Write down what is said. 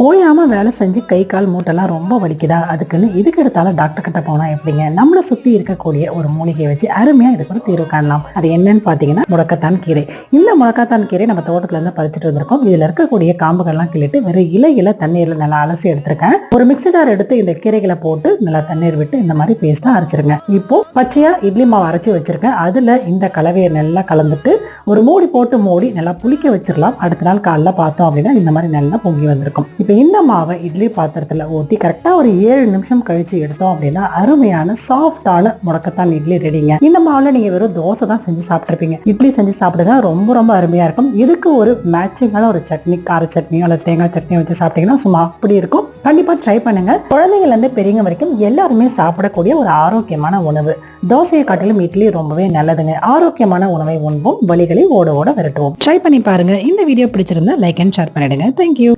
ஓயாமல் வேலை செஞ்சு கை கால் மூட்டெல்லாம் ரொம்ப வலிக்குதா? அதுக்குன்னு இதுக்கு எடுத்தாலும் டாக்டர் கிட்ட போனால் எப்படிங்க? நம்மளை சுற்றி இருக்கக்கூடிய ஒரு மூலிகையை வச்சு அருமையாக இதுக்கு ஒரு தீர்வு காணலாம். அது என்னன்னு பார்த்தீங்கன்னா முடக்கத்தான் கீரை. இந்த முடக்கத்தான் கீரை நம்ம தோட்டத்துலேருந்து பறிச்சுட்டு வந்திருக்கோம். இதில் இருக்கக்கூடிய காம்புகள்லாம் கிள்ளிட்டு வெறும் இலையில தண்ணீரில் நல்லா அலசி எடுத்திருக்கேன். ஒரு மிக்சி ஜார் எடுத்து இந்த கீரைகளை போட்டு நல்லா தண்ணீர் விட்டு இந்த மாதிரி பேஸ்ட்டாக அரைச்சிருங்க. இப்போ பச்சையாக இட்லி மாவு அரைச்சி வச்சிருக்கேன். அதில் இந்த கலவையை நல்லா கலந்துட்டு ஒரு மூடி போட்டு மூடி நல்லா புளிக்க வச்சிடலாம். அடுத்த நாள் காலைல பார்த்தோம் அப்படின்னா இந்த மாதிரி நல்லா பொங்கி வந்திருக்கும். இப்போ இந்த மாவை இட்லி பாத்திரத்தில் ஊற்றி கரெக்டாக ஒரு ஏழு நிமிஷம் கழிச்சு எடுத்தோம் அப்படின்னா அருமையான சாஃப்டான முடக்கத்தான் இட்லி ரெடிங்க. இந்த மாவில் நீங்கள் வெறும் தோசை தான் செஞ்சு சாப்பிட்ருப்பீங்க இட்லி செஞ்சு சாப்பிடுங்க ரொம்ப ரொம்ப அருமையாக இருக்கும். இதுக்கு ஒரு மேட்சிங்கான ஒரு சட்னி கார சட்னியோ அல்லது தேங்காய் சட்னியோ வச்சு சாப்பிட்டீங்கன்னா சும்மா அப்படி இருக்கும். கண்டிப்பாக ட்ரை பண்ணுங்க. குழந்தைங்கள்லேருந்து பெரியவங்க வரைக்கும் எல்லாருமே சாப்பிடக்கூடிய ஒரு ஆரோக்கியமான உணவு. தோசையை காட்டிலும் இட்லி ரொம்பவே நல்லதுங்க. ஆரோக்கியமான உணவை உண்போம் வழிகளை ஓட ஓட விரட்டுவோம். ட்ரை பண்ணி பாருங்க. இந்த வீடியோ பிடிச்சிருந்தா லைக் அண்ட் ஷேர் பண்ணிடுங்க. Thank you